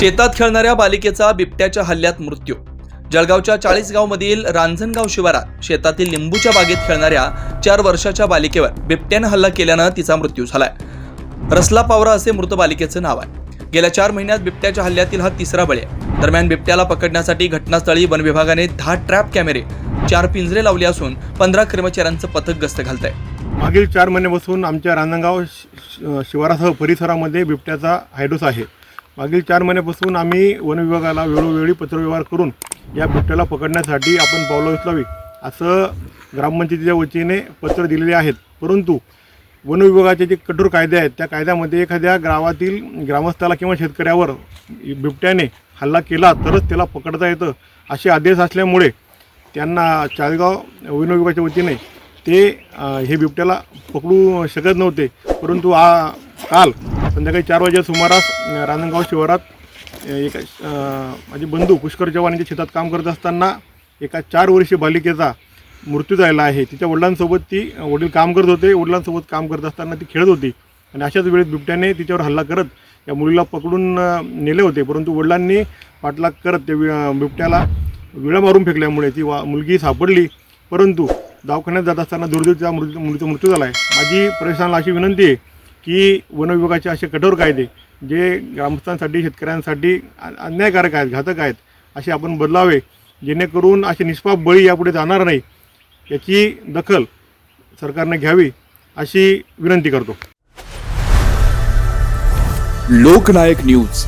शेतात खेळणाऱ्या बालिकेचा बिबट्याच्या हल्ल्यात मृत्यू. जळगावच्या चाळीसगावमधील रांजणगाव शिवारात शेतातील लिंबूच्या बागेत खेळणाऱ्या चार वर्षाच्या बालिकेवर बिबट्यानं हल्ला केल्यानं तिचा मृत्यू झालाय. रसला पावरा असे मृत बालिकेचं नाव आहे. गेल्या चार महिन्यात बिबट्याच्या हल्ल्यातील हा तिसरा बळी आहे. दरम्यान बिबट्याला पकडण्यासाठी घटनास्थळी वन विभागाने दहा ट्रॅप कॅमेरे चार पिंजरे लावले असून पंधरा कर्मचाऱ्यांचं पथक गस्त घालत आहे मागील चार महिन्यापासून आमच्या रांजणगाव शि- शिवारासह परिसरामध्ये बिबट्याचा हायडोस आहे. मागील चार महिन्यापासून आम्ही वन विभागाला वेळोवेळी पत्रव्यवहार करून या बिबट्याला पकडण्यासाठी आपण पावलं उचलावी असं ग्रामपंचायतीच्या वतीने पत्र दिलेले आहेत. परंतु वन विभागाचे जे कठोर कायदे आहेत त्या कायद्यामध्ये एखाद्या गावातील ग्रामस्थाला किंवा शेतकऱ्यावर बिबट्याने हल्ला केला तरच त्याला पकडता येतं असे आदेश असल्यामुळे त्यांना चाळगाव वन विभागाच्या वतीने ते हे बिबट्याला पकडू शकत नव्हते. परंतु आ काल संध्याकाळी चार वाजेच्या सुमारास रांजणगाव शिवारात एका माझे बंधू पुष्कर चव्हाण यांच्या शेतात काम करत असताना एका चार वर्षीय बालिकेचा मृत्यू झालेला आहे. तिच्या वडिलांसोबत ती वडील काम करत होते. वडिलांसोबत काम करत असताना ती खेळत होती. आणि अशाच वेळेत बिबट्याने तिच्यावर हल्ला करत या मुलीला पकडून नेले होते. परंतु वडिलांनी पाठलाग करत ते बिबट्याला विळा मारून फेकल्यामुळे ती वा मुलगी सापडली. परंतु दवाखान्यात जात असताना दुर्दैव त्या मृत्यू मुलीचा मृत्यू झाला आहे. माझी प्रशासनाला अशी विनंती आहे की वनविभागाचे असे कठोर कायदे जे ग्रामस्थांसाठी शेतकऱ्यांसाठी अन्यायकारक आहेत घातक आहेत असे आपण बदलावे जेणेकरून असे निष्पाप बळी यापुढे जाणार नाही याची दखल सरकारने घ्यावी अशी विनंती करतो. लोकनायक न्यूज.